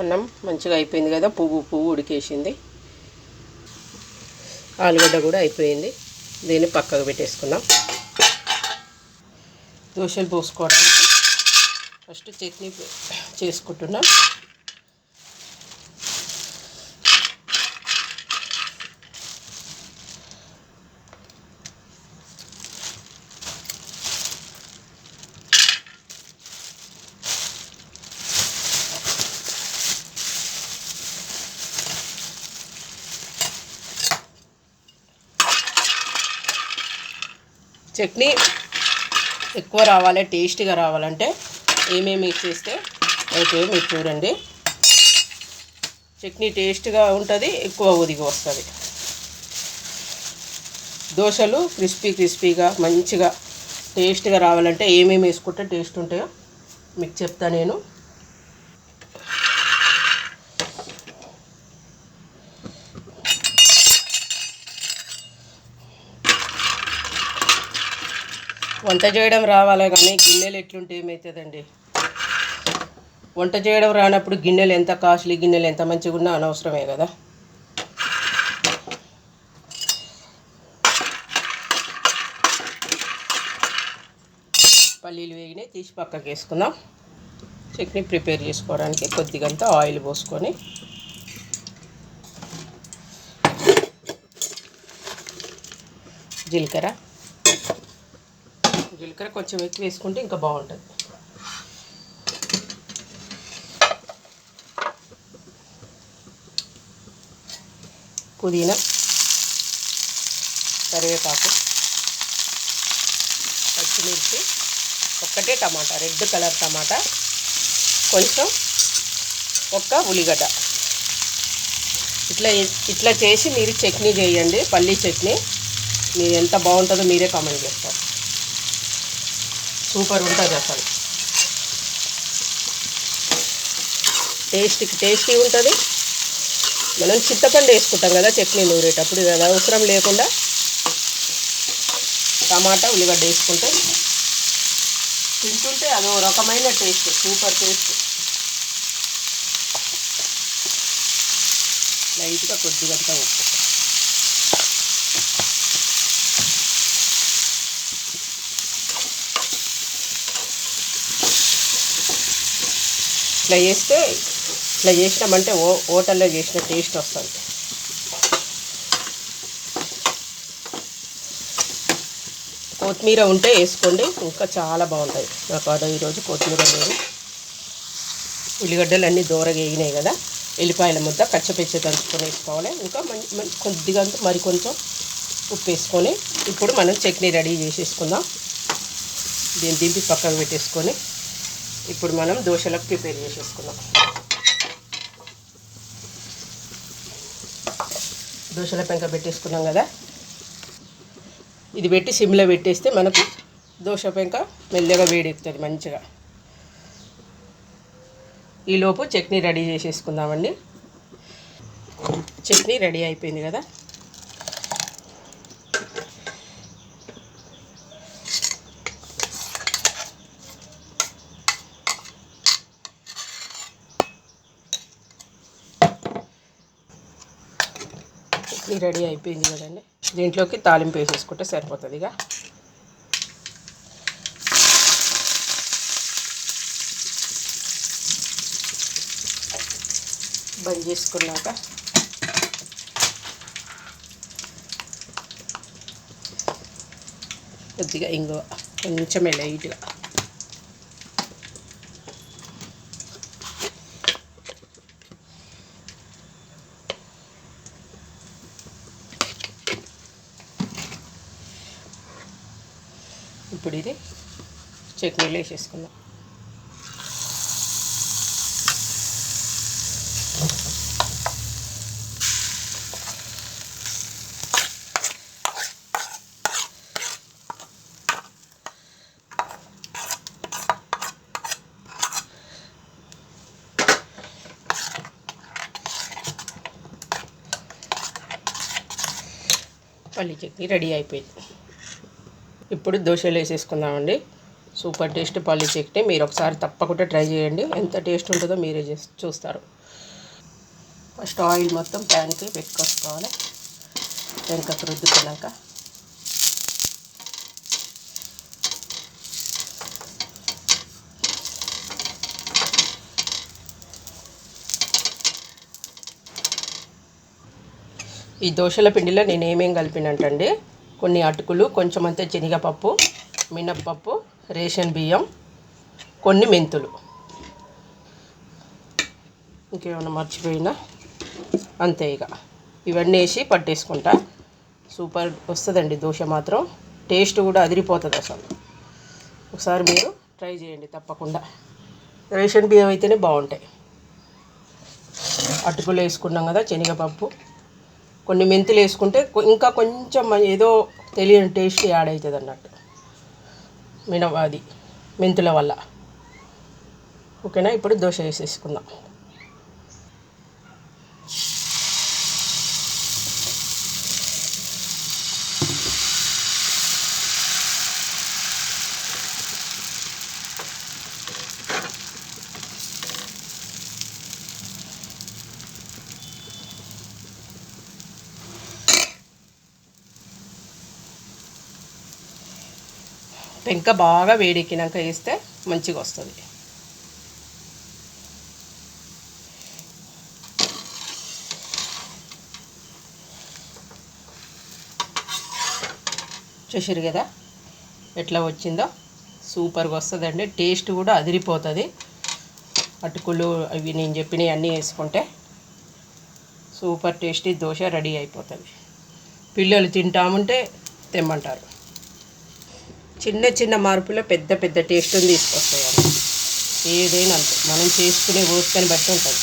అన్నం మంచిగా అయిపోయింది కదా పువ్వు పువ్వు ఉడికేసింది. ఆలుగడ్డ కూడా అయిపోయింది. దీన్ని పక్కకు పెట్టేసుకుందాం. దోశలు పోసుకోవడానికి ఫస్ట్ చట్నీ చేసుకుంటున్నాం. చట్నీ ఎక్కువ రావాలి టేస్టీగా రావాలంటే ఏమేమి చేస్తే అయితే మీరు చూడండి. చట్నీ టేస్ట్గా ఉంటుంది ఎక్కువ ఉదిగి వస్తుంది. దోశలు క్రిస్పీ క్రిస్పీగా మంచిగా టేస్ట్గా రావాలంటే ఏమేమి వేసుకుంటే టేస్ట్ ఉంటాయో మీకు చెప్తా నేను. వంట చేయడం రావాలి కానీ గిన్నెలు ఎట్లుంటే ఏమవుతుందండి వంట చేయడం రానప్పుడు గిన్నెలు ఎంత కాస్ట్లీ గిన్నెలు ఎంత మంచిగా ఉన్నా అనవసరమే కదా? పల్లీలు వేగినాయి తీసి పక్కకి వేసుకుందాం. చట్నీ ప్రిపేర్ చేసుకోవడానికి కొద్దిగంత ఆయిల్ పోసుకొని. జీలకర్ర. జీలకర్ర కొంచెం ఎక్కువ వేసుకుంటే ఇంకా బాగుంటుంది. పుదీనా కరివేపాకు పచ్చిమిర్చి ఒక్కటే టమాటా రెడ్ కలర్ టమాటా కొంచెం ఒక్క ఉల్లిగడ్డ. ఇట్లా ఇట్లా చేసి మీరు చట్నీ చేయండి పల్లీ చట్నీ. మీరు ఎంత బాగుంటుందో మీరే కామెంట్ చేస్తారు. సూపర్ ఉంటుంది అసలు. టేస్ట్కి టేస్టీ ఉంటుంది. మనం చింతపండు వేసుకుంటాం కదా చట్నీ నూరేటప్పుడు ఇది అవసరం లేకుండా టమాటా ఉల్లిగడ్డ వేసుకుంటే తింటుంటే అదో రకమైన టేస్ట్ సూపర్ టేస్ట్. లైట్గా కొద్దిగంతా ఉప్పు. ఇట్లా చేస్తే ఇట్లా చేసినామంటే ఓ హోటల్లో చేసిన టేస్ట్ వస్తుంది. కొత్తిమీర ఉంటే వేసుకోండి ఇంకా చాలా బాగుంటుంది నాకు ఆడ ఈరోజు కొత్తిమీర లేదు. ఉల్లిగడ్డలు అన్నీ దూరగా వేగినాయి కదా ఎల్లిపాయల ముద్ద కచ్చపెచ్చ దంచుకొని వేసుకోవాలి. ఇంకా మంచి కొద్దిగా మరి కొంచెం ఉప్పు వేసుకొని ఇప్పుడు మనం చట్నీ రెడీ చేసేసుకుందాం. దీన్ని దింపి పక్కకు పెట్టేసుకొని ఇప్పుడు మనం దోశలకు ప్రిపేర్ చేసేసుకున్నాం దోశల పెంక పెట్టేసుకున్నాం కదా. ఇది పెట్టి సిమ్లో పెట్టేస్తే మనకు దోశ పెంక మెల్లగా వేడెక్కుతుంది మంచిగా. ఈలోపు చట్నీ రెడీ చేసేసుకుందామండి. చట్నీ రెడీ అయిపోయింది కదా. ఇది రెడీ అయిపోయింది కదండి. దీంట్లోకి తాలింపు వేసేసుకుంటే సరిపోతుంది ఇక. బంద్ చేసుకున్నాక కొద్దిగా ఇంగువ కొంచెం లైట్గా. ఇప్పుడు ఇది చట్నీలో వేసేసుకుందాం. పల్లి చట్నీ రెడీ అయిపోయింది. ఇప్పుడు దోశలు వేసేసుకుందామండి. సూపర్ టేస్ట్ పల్లీ చట్నీ. మీరు ఒకసారి తప్పకుండా ట్రై చేయండి. ఎంత టేస్ట్ ఉంటుందో మీరే చూస్తారు. ఫస్ట్ ఆయిల్ మొత్తం ప్యాన్కి పెట్టుకొచ్చుకోవాలి వెనక రుద్దుకున్నాక. ఈ దోశల పిండిలో నేను ఏమేం కలిపినట్టండి కొన్ని అటుకులు కొంచెం శనగపప్పు మినప్పప్పు రేషన్ బియ్యం కొన్ని మెంతులు. ఇంకేమైనా మర్చిపోయినా? అంతే ఇక. ఇవన్నీ వేసి పట్టేసుకుంటా. సూపర్ వస్తుందండి దోశ మాత్రం. టేస్ట్ కూడా అదిరిపోతుంది అసలు. ఒకసారి మీరు ట్రై చేయండి తప్పకుండా. రేషన్ బియ్యం అయితేనే బాగుంటాయి. అటుకులు వేసుకున్నాం కదా శనగపప్పు కొన్ని మెంతులు వేసుకుంటే ఇంకా కొంచెం ఏదో తెలియని టేస్ట్ యాడ్ అవుతుంది అన్నట్టు. మిన అది మెంతుల వల్ల. ఓకేనా? ఇప్పుడు దోశ వేసేసుకుందాం. పెంక బాగా వేడెక్కినాక వేస్తే మంచిగా వస్తుంది. చూసారు కదా? ఎట్లా వచ్చిందో? సూపర్గా వస్తుందండి. టేస్ట్ కూడా అదిరిపోతుంది. అటుకులు అవి నేను చెప్పినవి అన్నీ వేసుకుంటే సూపర్ టేస్టీ దోశ రెడీ అయిపోతుంది. పిల్లలు తింటాముంటే తెమ్మంటారు. చిన్న చిన్న మార్పులో పెద్ద పెద్ద టేస్ట్ని తీసుకొస్తాయి ఏదైనా అంతే మనం చేసుకునే ఓపికని బట్టి ఉంటుంది.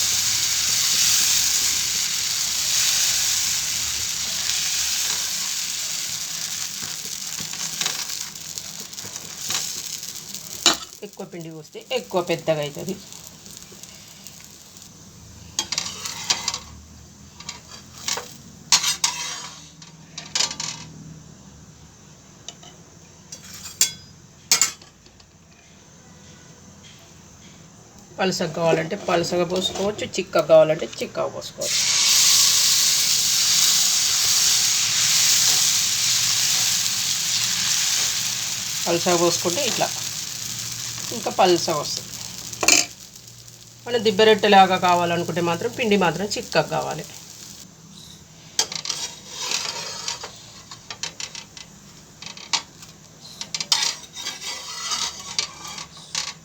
ఎక్కువ పిండి పోస్తే ఎక్కువ పెద్దగా అవుతుంది పలసగా కావాలంటే పలసగా పోసుకోవచ్చు చిక్కగా కావాలంటే చిక్కగా పోసుకోవచ్చు. పలసగా పోసుకుంటే ఇట్లా. ఇంకా పలసగా వస్తుంది. మనం దిబ్బరొట్టెలాగా కావాలనుకుంటే మాత్రం పిండి మాత్రం చిక్కగా కావాలి.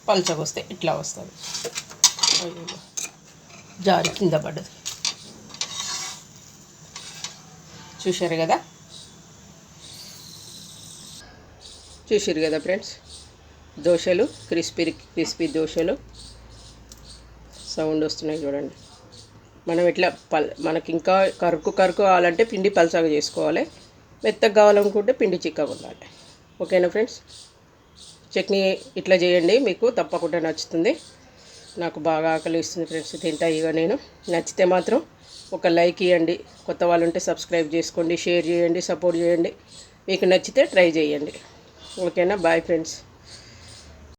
పలచగా వస్తే ఇట్లా వస్తుంది. జారి కింద పడ్డది. చూశారు కదా? చూసారు కదా ఫ్రెండ్స్? దోశలు క్రిస్పీ క్రిస్పీ దోశలు. సౌండ్ వస్తున్నాయి చూడండి. మనం ఇట్లా పల్ మనకి ఇంకా కరుకు కరుకు కావాలంటే పిండి పలసగా చేసుకోవాలి. మెత్తగా కావాలనుకుంటే పిండి చిక్కగా ఉండాలి. ఓకేనా ఫ్రెండ్స్? చట్నీ ఇట్లా చేయండి మీకు తప్పకుండా నచ్చుతుంది. నాకు బాగా ఆకలి ఇస్తుంది ఫ్రెండ్స్ తింటా ఇక నేను. నచ్చితే మాత్రం ఒక లైక్ ఇవ్వండి కొత్త వాళ్ళు ఉంటే సబ్స్క్రైబ్ చేసుకోండి షేర్ చేయండి సపోర్ట్ చేయండి. మీకు నచ్చితే ట్రై చేయండి. ఓకేనా? Bye friends.